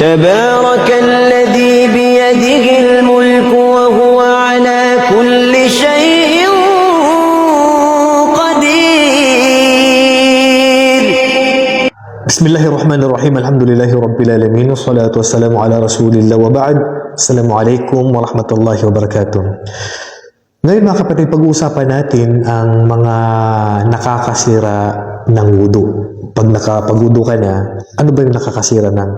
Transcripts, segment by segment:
تبارك الذي بيده الملك وهو على كل شيء قدير بسم الله الرحمن الرحيم الحمد لله رب العالمين والصلاة والسلام على رسول الله وبعد السلام عليكم ورحمة الله وبركاته Ngayon mga kapatid, pag-uusapan natin ang mga nakakasira ng wudu. Pag nakapag-wudu ka na, ano ba yung nakakasira ng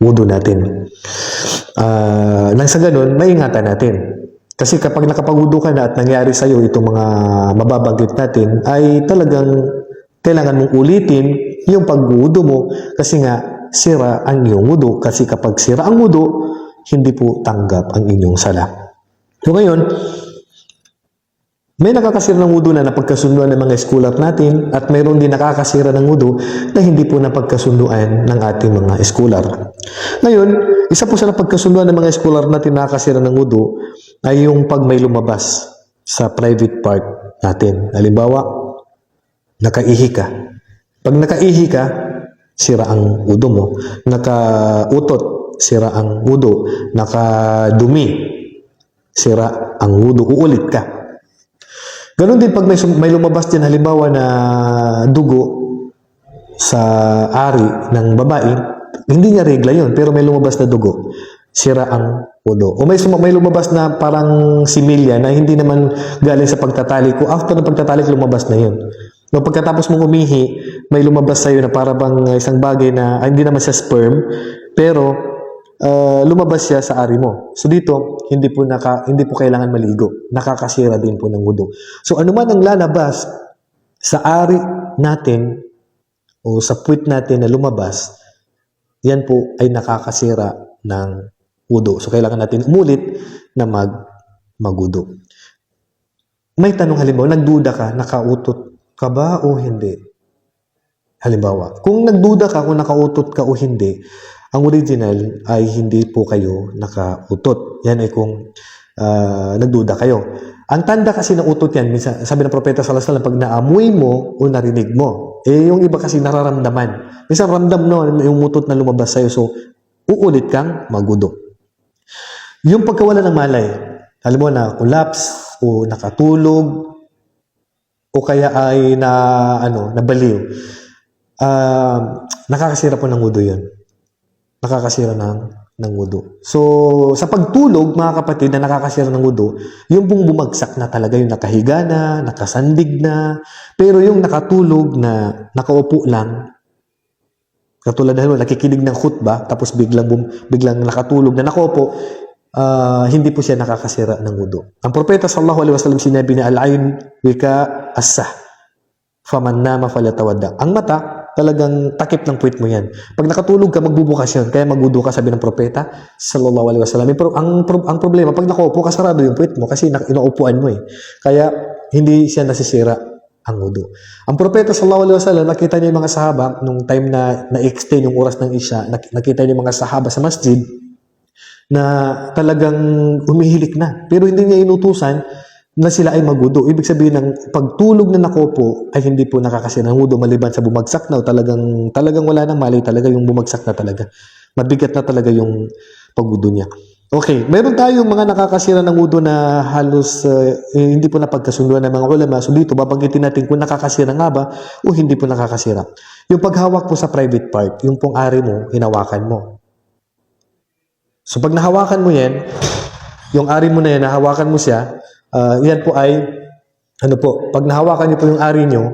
wudu natin? Ah, nang sa ganun, maingatan natin. Kasi kapag nakapag-wudu ka na at nangyari sa iyo itong mga mababanggit natin, ay talagang kailangan mong ulitin yung pag-wudu mo kasi nga sira ang iyong wudu. Kasi kapag sira ang wudu, hindi po tanggap ang inyong sala. So ngayon, may nakakasira ng wudu na napagkasunduan ng mga scholar natin at mayroon din nakakasira ng wudu na hindi po napagkasunduan ng ating mga scholar. Ngayon, isa po sa napagkasunduan ng mga scholar natin na nakakasira ng wudu ay yung pag may lumabas sa private part natin. Halimbawa, nakaihi ka. Pag nakaihi ka, sira ang wudu mo. Nakautot, sira ang wudu. Nakadumi, sira ang wudu. Uulit ka. Ganon din pag may, may lumabas din halimbawa na dugo sa ari ng babae, hindi niya regla yun, pero may lumabas na dugo, sira ang udo. O may, may lumabas na parang similya na hindi naman galing sa pagtatali ko, after ng pagtatali ko, lumabas na yun. No, pagkatapos mong umihi, may lumabas sa'yo na para isang bagay na ah, hindi naman siya sperm, pero ah, lumabas siya sa ari mo. So dito, hindi po naka, hindi po kailangan maligo. Nakakasira din po ng wudu. So ano man ang lalabas sa ari natin o sa puwit natin na lumabas, yan po ay nakakasira ng wudu. So kailangan natin umulit na mag magudo. May tanong halimbawa, nagduda ka, nakautot ka ba o hindi? Halimbawa, kung nagduda ka kung nakautot ka o hindi, ang original ay hindi po kayo nakautot. Yan ay kung ah, nagduda kayo. Ang tanda kasi ng utot yan, minsan, sabi ng propeta alaihi wasallam, pag naamoy mo o narinig mo, eh yung iba kasi nararamdaman. Minsan ramdam no, yung utot na lumabas sa'yo. So, uulit kang magudo. Yung pagkawala ng malay, alam mo na collapse o nakatulog o kaya ay na ano, nabaliw. Ah, nakakasira po ng wudu 'yon. Nakakasira ng ng wudu. So, sa pagtulog, mga kapatid, na nakakasira ng wudu, yung pong bumagsak na talaga, yung nakahiga na, nakasandig na, pero yung nakatulog na nakaupo lang, katulad na nakikinig ng khutba, tapos biglang, bum, biglang nakatulog na nakaupo, ah, hindi po siya nakakasira ng wudu. Ang propeta sallallahu alaihi wasallam sinabi na al-ain wika asah. Faman nama falyatawadda. Ang mata, talagang takip ng puwit mo yan. Pag nakatulog ka, magbubukas yan. Kaya magudo ka, sabi ng propeta, sallallahu alaihi wasallam. Pero ang, ang problema, pag nakaupo ka, sarado yung puwit mo kasi inaupuan mo eh. Kaya, hindi siya nasisira ang wudu. Ang propeta sallallahu alaihi wasallam, nakita niya yung mga sahaba, nung time na na-extend yung oras ng isya, nak- nakita niya yung mga sahaba sa masjid, na talagang humihilik na. Pero hindi niya inutusan na sila ay magudo. Ibig sabihin ng pagtulog na nakopo ay hindi po nakakasira ng wudu maliban sa bumagsak na o talagang, talagang wala nang mali talaga yung bumagsak na talaga. Mabigat na talaga yung pagwudu niya. Okay, meron tayong mga nakakasira ng wudu na halos uh, eh, hindi po napagkasunduan ng mga ulama. So dito, babanggitin natin kung nakakasira nga ba o hindi po nakakasira. Yung paghawak po sa private part, yung pong ari mo, hinawakan mo. So pag nahawakan mo yan, yung ari mo na yan, nahawakan mo siya, ah, yan po ay, ano po, pag nahawakan niyo po yung ari niyo,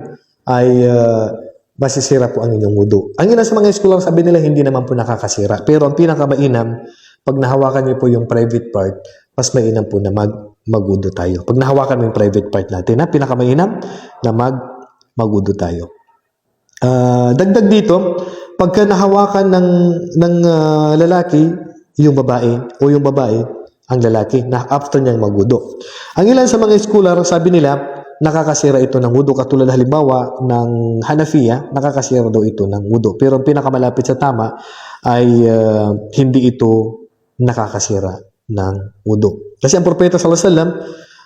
ay ah, masisira po ang inyong wudu. Ang ilan sa mga scholar sabi nila, hindi naman po nakakasira. Pero ang pinakamainam, pag nahawakan niyo po yung private part, mas mainam po na mag magudo tayo. Pag nahawakan mo yung private part natin, ha, pinakamainam na mag magudo tayo. Ah, dagdag dito, pagka nahawakan ng ng ah, lalaki yung babae o yung babae ang lalaki na after niyang magudo. Ang ilan sa mga scholar, sabi nila, nakakasira ito ng wudu. Katulad halimbawa ng Hanafiya, nakakasira daw ito ng wudu. Pero ang pinakamalapit sa tama ay uh, hindi ito nakakasira ng wudu. Kasi ang propeta sallallahu alaihi wasallam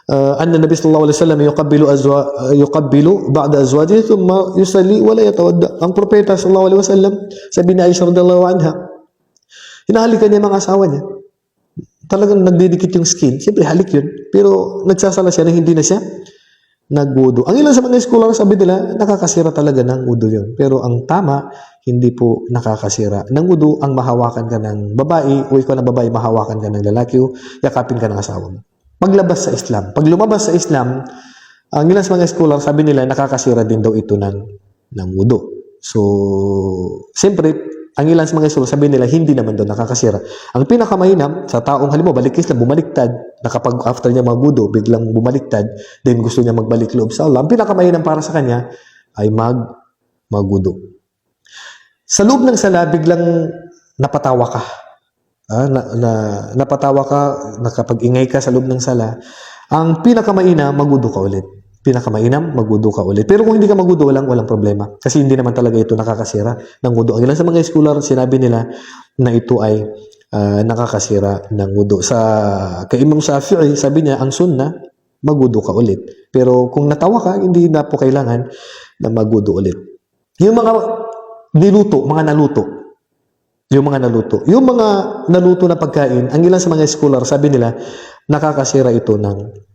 uh, anna nabi sallallahu alaihi wasallam yuqabbilu azwa uh, yuqabbilu ba'da azwajihi thumma yusalli wa la yatawadda. Ang propeta sallallahu alaihi wasallam sabi ni Aisha radhiyallahu anha, hinahalikan niya mga asawa niya. Talagang nagdidikit yung skin. Siyempre, halik yun. Pero nagsasala siya na hindi na siya nagwudo. Ang ilan sa mga scholar, sabi nila, nakakasira talaga ng wudo yun. Pero ang tama, hindi po nakakasira ng wudo ang mahawakan ka ng babae o ikaw na babae, mahawakan ka ng lalaki o yakapin ka ng asawa mo. Paglabas sa Islam. Pag lumabas sa Islam, ang ilan sa mga scholar, sabi nila, nakakasira din daw ito ng, ng wudo. So, siyempre, ang ilan sa mga scholar, sabi nila, hindi naman daw nakakasira. Ang pinakamainam, sa taong halimbawa, balikis na bumaliktad, nakapag after niya magudo, biglang bumaliktad, then gusto niya magbalik loob sa Allah, ang pinakamainam para sa kanya ay mag magudo. Sa loob ng sala, biglang napatawa ka. Ah, na, na, napatawa ka, nakapag-ingay ka sa loob ng sala. Ang pinakamainam, magudo ka ulit. Pinakamainam, magudo ka ulit. Pero kung hindi ka magudo, walang, walang problema. Kasi hindi naman talaga ito nakakasira ng wudo. Ang ilan sa mga scholar, sinabi nila na ito ay ah, nakakasira ng wudo. Sa kay Imam Shafi'i, sabi niya, ang sunnah, magudo ka ulit. Pero kung natawa ka, hindi na po kailangan na magudo ulit. Yung mga niluto, mga naluto, yung mga naluto. Yung mga naluto na pagkain, ang ilan sa mga scholar, sabi nila, nakakasira ito ng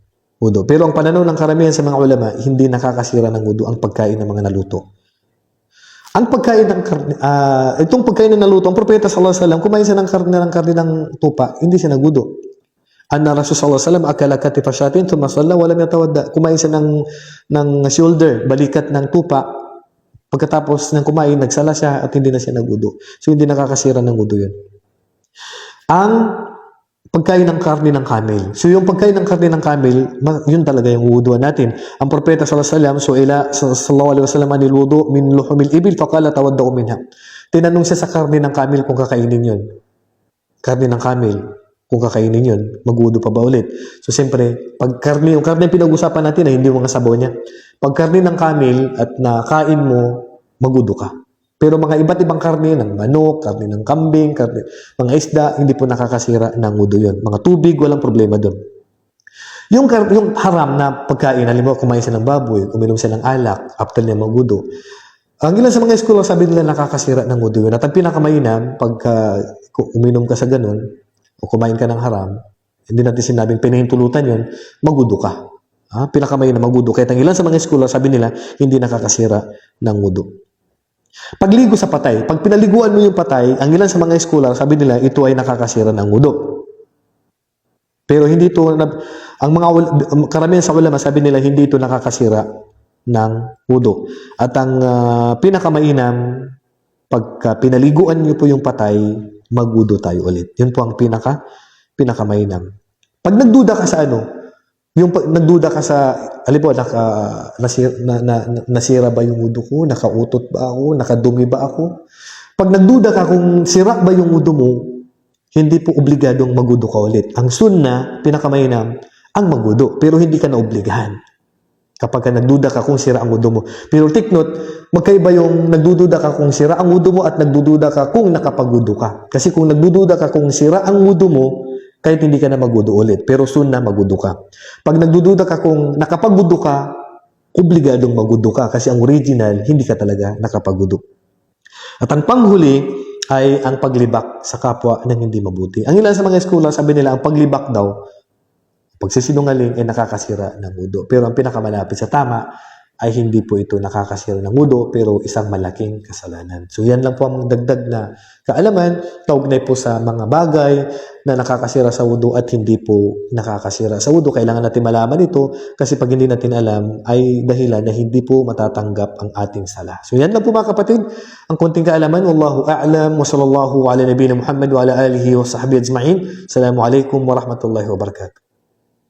wudo. Pero ang pananaw ng karamihan sa mga ulama, hindi nakakasira ng wudo ang pagkain ng mga naluto. Ang pagkain ng karne, ah, itong pagkain ng naluto, ang propeta sallallahu alaihi wasallam, kumain siya ng karne ng karne ng tupa, hindi siya nagudo. Anna Rasul sallallahu alaihi wasallam akala katifa shatin thumma salla wa lam yatawadda. Kumain siya ng ng shoulder, balikat ng tupa. Pagkatapos ng kumain, nagsala siya at hindi na siya nagudo. So hindi nakakasira ng wudo 'yun. Ang pagkain ng karne ng camel. So yung pagkain ng karne ng camel, yun talaga yung wuduan natin. Ang propeta sallallahu alaihi wasallam, so ila sallallahu alaihi wasallam anil wudu min luhumil ibil faqala tawaddau minha. Tinanong siya sa karne ng camel kung kakainin yun. Karne ng camel, kung kakainin yun, magwudo pa ba ulit? So siyempre, pag karne, yung karne pinag-usapan natin ay hindi mga sabaw niya. Pag karne ng camel at nakain mo, magwudo ka. Pero mga iba't ibang karne ng manok, karne ng kambing, karne, mga isda, hindi po nakakasira ng wudo yun. Mga tubig, walang problema doon. Yung, yung haram na pagkain, halimbawa kumain siya ng baboy, uminom siya ng alak, after niya magudo, ang ilan sa mga scholar sabi nila nakakasira ng wudo yun. At ang pinakamainam, pagka uminom ka sa ganun, o kumain ka ng haram, hindi natin sinabing pinahintulutan yun, magudo ka. Ha? Pinakamainam, magudo. Kaya ang ilan sa mga scholar sabi nila, hindi nakakasira ng wudo. Pagligo sa patay, pag pinaliguan mo yung patay, ang ilan sa mga scholar, sabi nila, ito ay nakakasira ng wudo. Pero hindi ito, ang mga karamihan sa ulama, sabi nila, hindi ito nakakasira ng wudo. At ang ah, pinakamainam, pagka pinaliguan niyo po yung patay, magwudo tayo ulit. Yun po ang pinaka, pinakamainam. Pag nagduda ka sa ano, yung nagduda ka sa, alipo, naka, nasira, na, na, na- nasira ba yung wudo ko? Nakautot ba ako? Nakadumi ba ako? Pag nagduda ka kung sira ba yung wudo mo, hindi po obligadong magudo ka ulit. Ang sunna, pinakamainam, ang magudo. Pero hindi ka na obligahan. Kapag ka nagduda ka kung sira ang wudo mo. Pero take note, magkaiba yung nagdududa ka kung sira ang wudo mo at nagdududa ka kung nakapagudo ka. Kasi kung nagdududa ka kung sira ang wudo mo, kahit hindi ka na magudo ulit. Pero sunna, magudo ka. Pag nagdududa ka kung nakapagudo ka, obligadong magudo ka. Kasi ang original, hindi ka talaga nakapagudo. At ang panghuli ay ang paglibak sa kapwa ng hindi mabuti. Ang ilan sa mga scholar, sabi nila, ang paglibak daw, pagsisinungaling ay nakakasira ng mudo. Pero ang pinakamalapit sa tama ay hindi po ito nakakasira ng mudo, pero isang malaking kasalanan. So yan lang po ang dagdag na kaalaman, kaugnay po sa mga bagay na nakakasira sa wudo at hindi po nakakasira sa wudo. Kailangan natin malaman ito kasi pag hindi natin alam ay dahilan na hindi po matatanggap ang ating sala. So yan lang po mga kapatid, ang konting kaalaman. Wallahu a'lam wa sallallahu ala nabiyina Muhammad wa ala alihi wa sahbihi ajma'in. Assalamu alaikum wa rahmatullahi wa barakatuh.